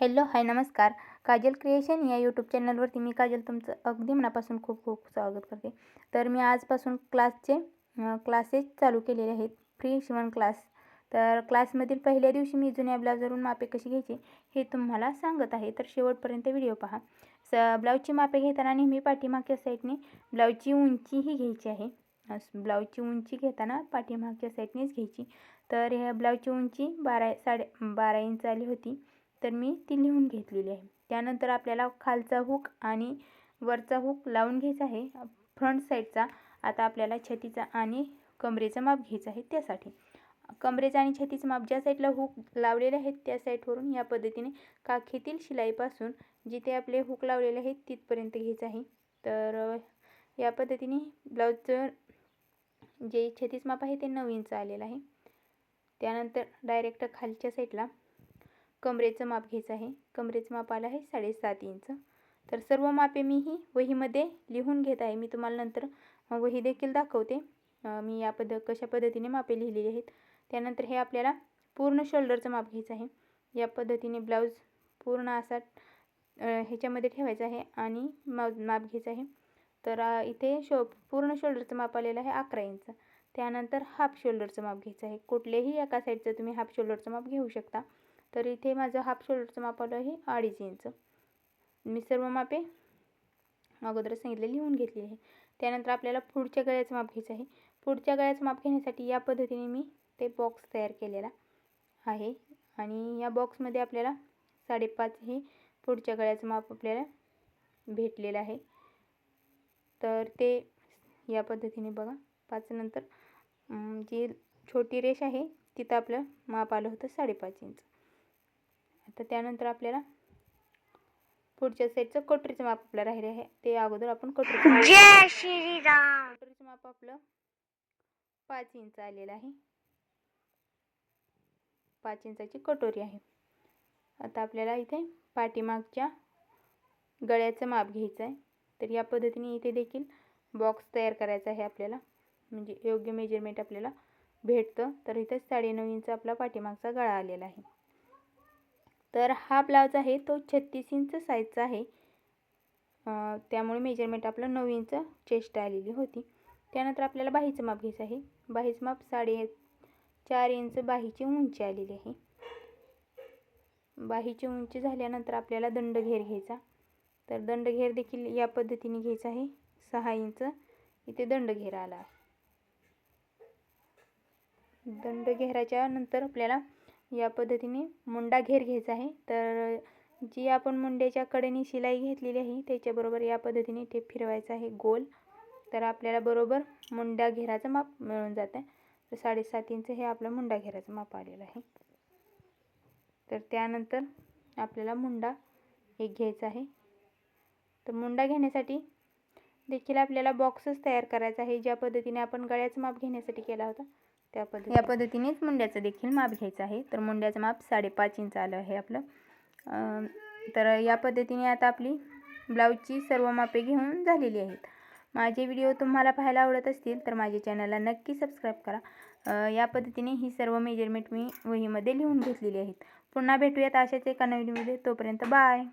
Hello hi नमस्कार. Kajal creation या YouTube चॅनलवरती मी काजल तुमचं अगदी मनापासून खूप खूप स्वागत करते. तर मी आजपासून क्लासचे क्लासेस चालू केलेले आहेत. फ्री शिवण क्लास तर क्लासमधील पहिल्या दिवशी मी जुन्या ब्लाउजवरून मापे कशी घ्यायची हे तुम्हाला सांगत आहे. तर शेवटपर्यंत व्हिडिओ पहा. स ब्लाऊजची मापे घेताना नेहमी पाठीमागच्या साईडने ब्लाऊजची उंचीही घ्यायची आहे. ब्लाऊजची उंची घेताना पाठीमागच्या साईडनेच घ्यायची. तर ह्या ब्लाऊजची उंची बारा साडे बारा इंच आली होती. तर मी ती लिहून घेतलेली आहे. त्यानंतर आपल्याला खालचा हुक आणि वरचा हुक लावून घ्यायचा आहे. फ्रंट साईडचा आता आपल्याला छतीचा आणि कमरेचं माप घ्यायचं आहे त्यासाठी. कमरेचं आणि छतीचं माप ज्या साईडला हुक लावलेले आहेत त्या साईडवरून या पद्धतीने काखेतील शिलाईपासून जिथे आपले हुक लावलेले आहेत तिथपर्यंत घ्यायचं आहे. तर या पद्धतीने ब्लाऊजचं जे छत्तीस माप आहे ते नऊ इंच आलेलं आहे. त्यानंतर डायरेक्ट खालच्या साईडला कमरेचं माप घ्यायचं आहे. कमरेचं माप आलं आहे साडेसात इंच. तर सर्व मापे मी ही वहीमध्ये लिहून घेत आहे. मी तुम्हाला नंतर वही देखील दाखवते. मी या पद्ध कशा पद्धतीने मापे लिहिलेली आहेत. त्यानंतर हे आपल्याला पूर्ण शोल्डरचं माप घ्यायचं आहे. या पद्धतीने ब्लाऊज पूर्ण असा ह्याच्यामध्ये ठेवायचा आहे आणि मा माप घ्यायचं आहे. तर इथे शो पूर्ण शोल्डरचं माप आलेलं आहे अकरा इंच. त्यानंतर हाफ शोल्डरचं माप घ्यायचं आहे. कुठल्याही एका साईडचं तुम्ही हाफ शोल्डरचं माप घेऊ शकता. तर इथे माझं हाफ शोल्डरचं माप आलं आहे अडीच इंच. मी सर्व मापे अगोदर सांगितले लिहून घेतलेली आहे. त्यानंतर आपल्याला पुढच्या गळ्याचं माप घ्यायचं आहे. पुढच्या गळ्याचं माप घेण्यासाठी या पद्धतीने मी ते बॉक्स तयार केलेला आहे. आणि या बॉक्समध्ये आपल्याला साडेपाच हे पुढच्या गळ्याचं माप आपल्याला भेटलेलं आहे. तर ते या पद्धतीने बघा. पाच नंतर जी छोटी रेष आहे तिथं आपलं माप आलं होतं साडेपाच इंच. आता त्यानंतर आपल्याला पुढच्या साईडचं कटोरीचं माप आपलं राहिले आहे. ते अगोदर आपण कटोरीचं माप जय श्रीराम! कटोरीचं माप आपलं पाच इंच आलेलं आहे. पाच इंचाची कटोरी आहे. आता आपल्याला इथे पाठीमागच्या गळ्याचं माप घ्यायचं आहे. तर या पद्धतीने इथे देखील बॉक्स तयार करायचा आहे आपल्याला. म्हणजे योग्य मेजरमेंट आपल्याला भेटतं. तर इथे साडेनऊ इंच आपला पाठीमागचा गळा आलेला आहे. तर हा ब्लाऊज आहे तो छत्तीस इंच साईजचा आहे. त्यामुळे मेजरमेंट आपलं नऊ इंच चेस्ट आलेली होती. त्यानंतर आपल्याला बाहीचं माप घ्यायचं आहे. बाहीचं माप साडे चार इंच बाहीची उंची आलेली आहे. बाहीची उंची झाल्यानंतर आपल्याला दंडघेर घ्यायचा. तर दंडघेर देखील या पद्धतीने घ्यायचा आहे. सहा इंच इथे दंडघेर आला दंड दंडघेराच्या नंतर आपल्याला या पद्धतीने मुंडा घेर घ्यायचा आहे. तर जी आपण मुंड्याच्या कडेने शिलाई घेतलेली आहे त्याच्याबरोबर या पद्धतीने ते फिरवायचं आहे गोल. तर आपल्याला बरोबर मुंडा घेराचं माप मिळून जातं तर साडेसात इंच हे आपलं मुंडा घेराचं माप आलेलं आहे. तर त्यानंतर आपल्याला मुंडा एक घ्यायचा आहे. तर मुंडा घेण्यासाठी देखील आपल्याला बॉक्सच तयार करायचा आहे ज्या पद्धतीने आपण गळ्याचं माप घेण्यासाठी केला होता. त्या पद्धती या पद्धतीनेच मुंड्याचं देखील माप घ्यायचं आहे. तर मुंड्याचं माप साडेपाच इंच आलं आहे आपलं. तर या पद्धतीने आता आपली ब्लाऊजची सर्व मापे घेऊन झालेली आहेत. माझे व्हिडिओ तुम्हाला पाहायला आवडत असतील तर माझ्या चॅनलला नक्की सबस्क्राईब करा. या पद्धतीने ही सर्व मेजरमेंट मी वहीमध्ये लिहून घेतलेली आहेत. पुन्हा भेटूयात अशाच एका नवीन व्हिडिओ तोपर्यंत बाय.